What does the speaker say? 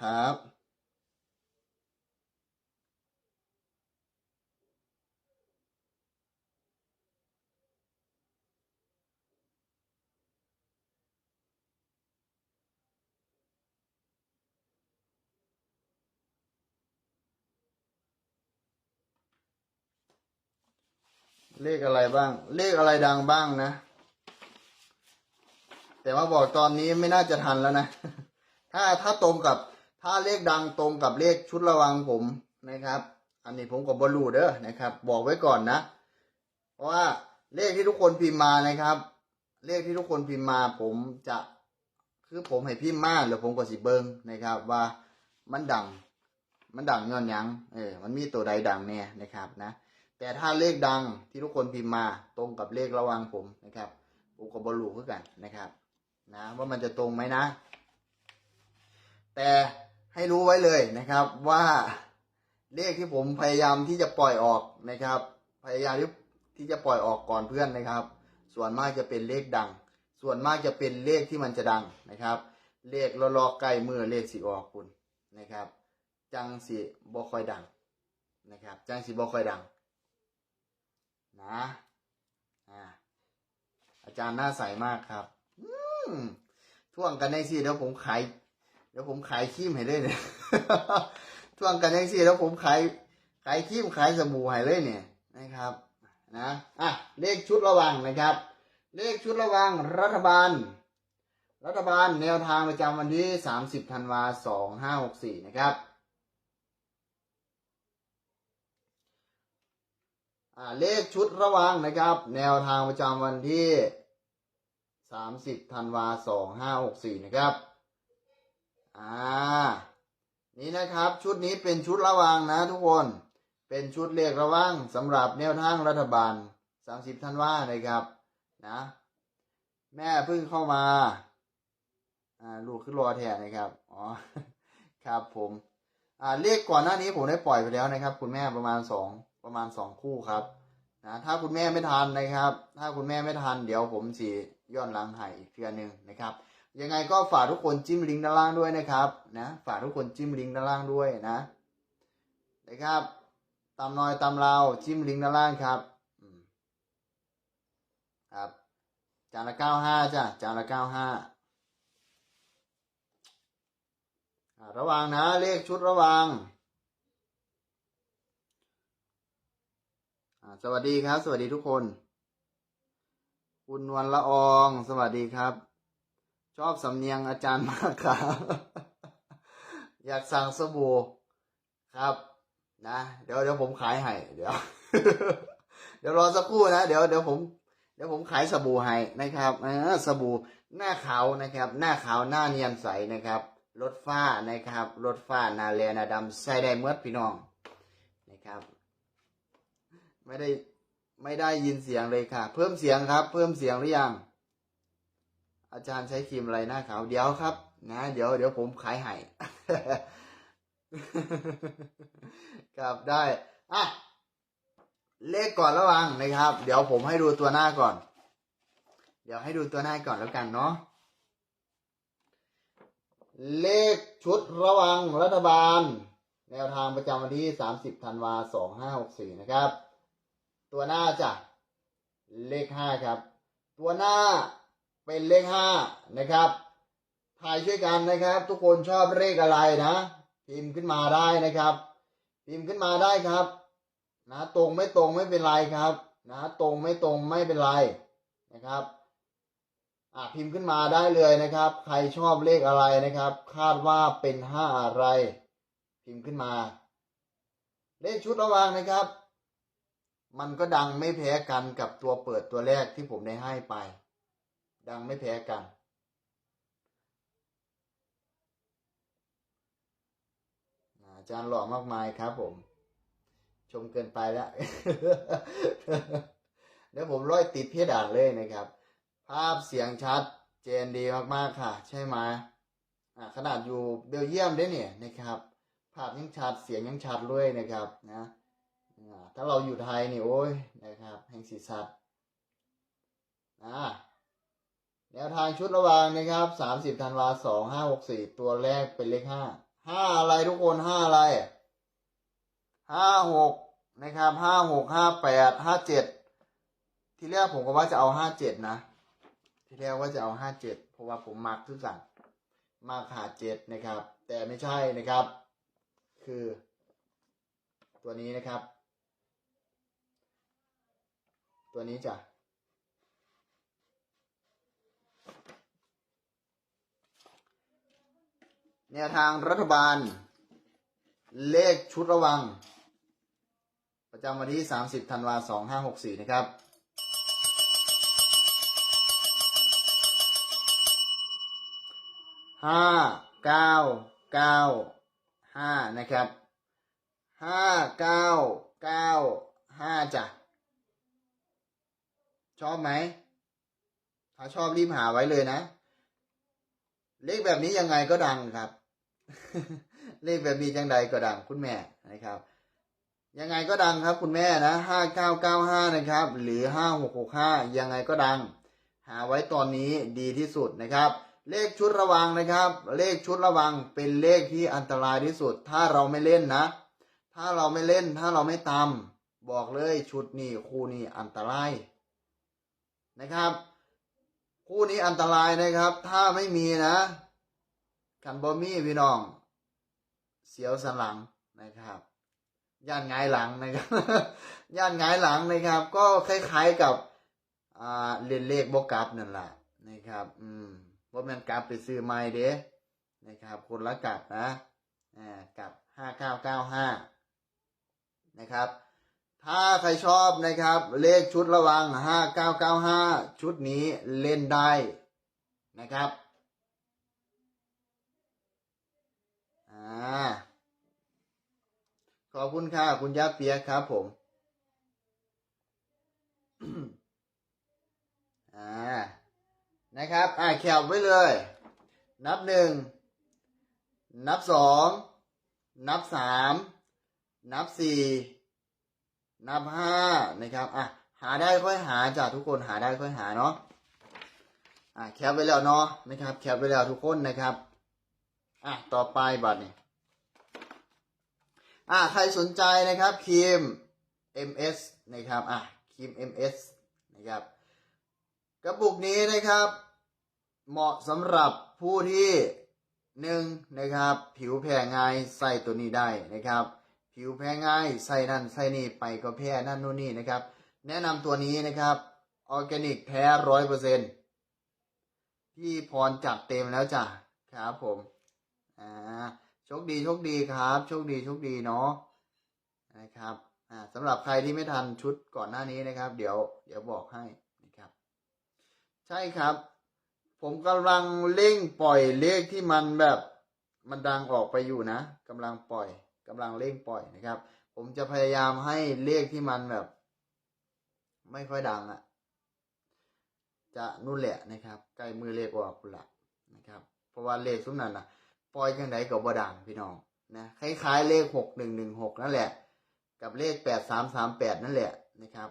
ครับ เลขอะไรบ้าง เลขอะไรดังบ้างนะ แต่ว่าบอกตอนนี้ไม่น่าจะทันแล้วนะ ถ้าถ้าตรงกับ ถ้าเลขดังตรงกับเลขชุดระวังผมนะครับ อันนี้ผมก็บรูเด้อนะครับ บอกไว้ก่อนนะ เพราะว่าเลขที่ทุกคนพิมพ์มานะครับ เลขที่ทุกคนพิมพ์มา ผมจะคือผมให้พิมพ์มาหรือผมก็สิเบิ้งนะครับ ว่ามันดัง มันดังย้อนยังเออมันมีตัวใดดังเนี่ยนะครับนะแต่ถ้าเลขดังที่ทุกคนพิมพ์มาตรงกับเลขระวังผมนะครับผมก็บรูคือกันนะครับ นะว่ามันจะตรงไหมนะ แต่ ให้รู้ไว้เลยนะครับว่าเลขที่ผมพยายามที่จะปล่อยออกนะครับ พยายามที่ที่จะปล่อยออกก่อนเพื่อนนะครับ ส่วนมากจะเป็นเลขดัง ส่วนมากจะเป็นเลขที่มันจะดังนะครับ เลขลอๆใกล้มือเลขสีออกคุณนะครับ จังสีบ่ค่อยดังนะครับ จังสีบ่ค่อยดังนะอ่าอาจารย์หน้าใสมากครับอืมท่วงกันได้สิเดี๋ยวผมขาย เดี๋ยวผมขายครีมให้เลยเนี่ยท่วงกันได้สิเดี๋ยวผมขายขายครีมขายสบู่ให้เลยเนี่ยนะครับนะอะเลขชุดระวังนะครับ เลขชุดระวังรัฐบาล รัฐบาลแนวทางประจำวันที่30ธันวา2564นะครับอ่าเลขชุดระวังนะครับ แนวทางประจำวันที่30ธันวา2564นะครับ อ่า นี่นะครับชุดนี้เป็นชุดระวังนะทุกคน เป็นชุดเลขระวังสำหรับแนวทางรัฐบาล 30ธันว่านะครับนะแม่เพิ่งเข้ามาอ่าลูกขึ้นรอแทนนะครับอ๋อครับผมอ่าเลขก่อนหน้านี้ผมได้ปล่อยไปแล้วนะครับ คุณแม่ประมาณสองประมาณสองคู่ครับนะถ้าคุณแม่ไม่ทันนะครับ ถ้าคุณแม่ไม่ทันเดี๋ยวผมสีย้อนหลังให้อีกเทื่อหนึงนะครับ ยังไงก็ฝากทุกคนจิ้มลิงก์ด้านล่างด้วยนะครับนะฝากทุกคนจิ้มลิงก์ด้านล่างด้วยนะนะครับตามน้อยตามเราจิ้มลิงก์ด้านล่างครับครับจานละเก้าห้าจ้ะจานละเก้าห้าระวังนะเลขชุดระวังสวัสดีครับ สวัสดีทุกคน คุณวันละออง สวัสดีครับ ชอบสำเนียงอาจารย์มากครับ อยากสั่งสบู่ครับ นะ เดี๋ยวเดี๋ยวผมขายให้เดี๋ยว เดี๋ยวรอสักครู่นะเดี๋ยวเดี๋ยวผมเดี๋ยวผมขายสบู่ให้นะครับเออสบู่หน้าขาวนะครับ หน้าขาวหน้าเนียนใสนะครับลดฝ้านะครับลดฝ้านาแลนาดำใส่ได้เมื่อพี่น้องนะครับ ไม่ได้ไม่ได้ยินเสียงเลยค่ะ เพิ่มเสียงครับ เพิ่มเสียงหรือยัง อาจารย์ใช้ครีมอะไรหน้าขาวเดี๋ยวครับ นะ เดี๋ยวเดี๋ยวผมขายให้ครับได้อะเลขก่อนระวังนะครับ เดี๋ยวผมให้ดูตัวหน้าก่อน เดี๋ยวให้ดูตัวหน้าก่อนแล้วกันเนาะเลขชุดระวังรัฐบาล แนวทางประจำวันที่ 30ธันวา2564 นะครับ ตัวหน้าจ้ะเลข 5 ครับ ตัวหน้า เป็นเลข5นะครับถ่ายช่วยกันนะครับ ทุกคนชอบเลขอะไรนะพิมพ์ขึ้นมาได้นะครับ พิมพ์ขึ้นมาได้ครับ นะตรงไม่ตรงไม่เป็นไรครับ นะตรงไม่ตรงไม่เป็นไรนะครับอะพิมพ์ขึ้นมาได้เลยนะครับ ใครชอบเลขอะไรนะครับ คาดว่าเป็นห้าอะไร พิมพ์ขึ้นมา เลขชุดระวังนะครับ มันก็ดังไม่แพ้กันกับตัวเปิดตัวแรกที่ผมได้ให้ไป ดังไม่แพ้กัน อาจารย์หล่อมากมายครับผม ชมเกินไปแล้ว เดี๋ยวผมร้อยติดเพดานเลยนะครับ ภาพเสียงชัดเจนดีมากๆค่ะ ใช่ไหมขนาดอยู่เบลเยียมได้เนี่ยนะครับ ภาพยังชัดเสียงยังชัดเลยนะครับนะถ้าเราอยู่ไทยนี่โอ้ยนะครับแห่งสีสัตว์อ่า แนวทางชุดระวางนะครับ30ธันวา2564ตัวแรกเป็นเลข5ห้าอะไรทุกคนห้าอะไรห้าหกนะครับห้าหกห้าแปดห้าเจ็ดที่แรกผมก็ว่าจะเอาห้าเจ็ดนะ ที่แรกว่าจะเอาห้าเจ็ดเพราะว่าผมมักทุกสั่งมากหาเจ็ดนะครับ แต่ไม่ใช่นะครับ คือ ตัวนี้นะครับ ตัวนี้จ้ะ แนวทางรัฐบาล เลขชุดระวัง ประจำวันที่ 30ธันวาคม2564 นะครับ ห้าเก้าเก้าห้านะครับห้าเก้าเก้าห้าจ้ะ ชอบไหม ถ้าชอบรีบหาไว้เลยนะ เลขแบบนี้ยังไงก็ดังครับ เลขแบบนี้จังใดก็ดังคุณแม่นะครับ ยังไงก็ดังครับคุณแม่นะห้าเก้าเก้าห้านะครับ หรือห้าหกหกห้ายังไงก็ดัง หาไว้ตอนนี้ดีที่สุดนะครับ เลขชุดระวังนะครับ เลขชุดระวังเป็นเลขที่อันตรายที่สุด ถ้าเราไม่เล่นนะ ถ้าเราไม่เล่นถ้าเราไม่ตามบอกเลยชุดนี้คู่นี้อันตรายนะครับ คู่นี้อันตรายนะครับ ถ้าไม่มีนะ คันบอมี่พี่น้อง เสียวสันหลังนะครับ ย่านงายหลังนะครับ ย่านงายหลังนะครับ ก็คล้ายๆกับอ่าเล่นเลขบวกลับนั่นแหละนะครับ อืมว่ามันกลับไปซื้อไม่เด้นะครับ คนละกลับนะอ่ากลับห้าเก้าเก้าห้านะครับ ถ้าใครชอบนะครับ เลขชุดระวังห้าเก้าเก้าห้าชุดนี้เล่นได้นะครับ อ่า ข อบคุณค่ะ คุณยาเปียครับผม อ่า นะครับ อ่าแคบไว้เลย นับหนึ่ง นับสอง นับสาม นับสี่ นับห้านะครับ อะ หาได้ค่อยหาจ้ะทุกคน หาได้ค่อยหาเนาะ อะแคปไว้แล้วเนาะ นะครับ แคปไว้แล้วทุกคนนะครับ อะ ต่อไปบัตรนี่ อ่าใครสนใจนะครับครีม MS นะครับอะครีม MS นะครับกระปุกนี้นะครับ เหมาะสำหรับผู้ที่หนึ่งนะครับ ผิวแพ้ง่ายใส่ตัวนี้ได้นะครับ ผิวแพ้ง่ายใส่นั่นใส่นี่ไปก็แพ้นั่นนู่นนี่นะครับ แนะนำตัวนี้นะครับออร์แกนิกแท้ร้อยเปอร์เซ็นพี่พรจัดเต็มแล้วจ้ะครับผมอ่า ชคดีโชคดีครับ โชคดีโชคดีเนาะนะครับอ่าสำหรับใครที่ไม่ทันชุดก่อนหน้านี้นะครับ เดี๋ยว เดี๋ยวบอกให้นะครับ ใช่ครับ ผมกำลังเร่งปล่อยเลขที่มันแบบมันดังออกไปอยู่นะกำลังปล่อยกำลังเร่งปล่อยนะครับ ผมจะพยายามให้เลขที่มันแบบ ไม่ค่อยดังอะ่ะ จะนู่นแหละนะครับ ใกล้มือเลขออกคุณละนะครับ เพราะว่าเลขซุ้มนั้นนะ ปล่อยจังไดก็บ่ดังพี่น้องนะคล้ายๆเลขหกหนึ่งหนึ่งหกนั่นแหละ กับเลขแปดสามสามแปดนั่นแหละนะครับ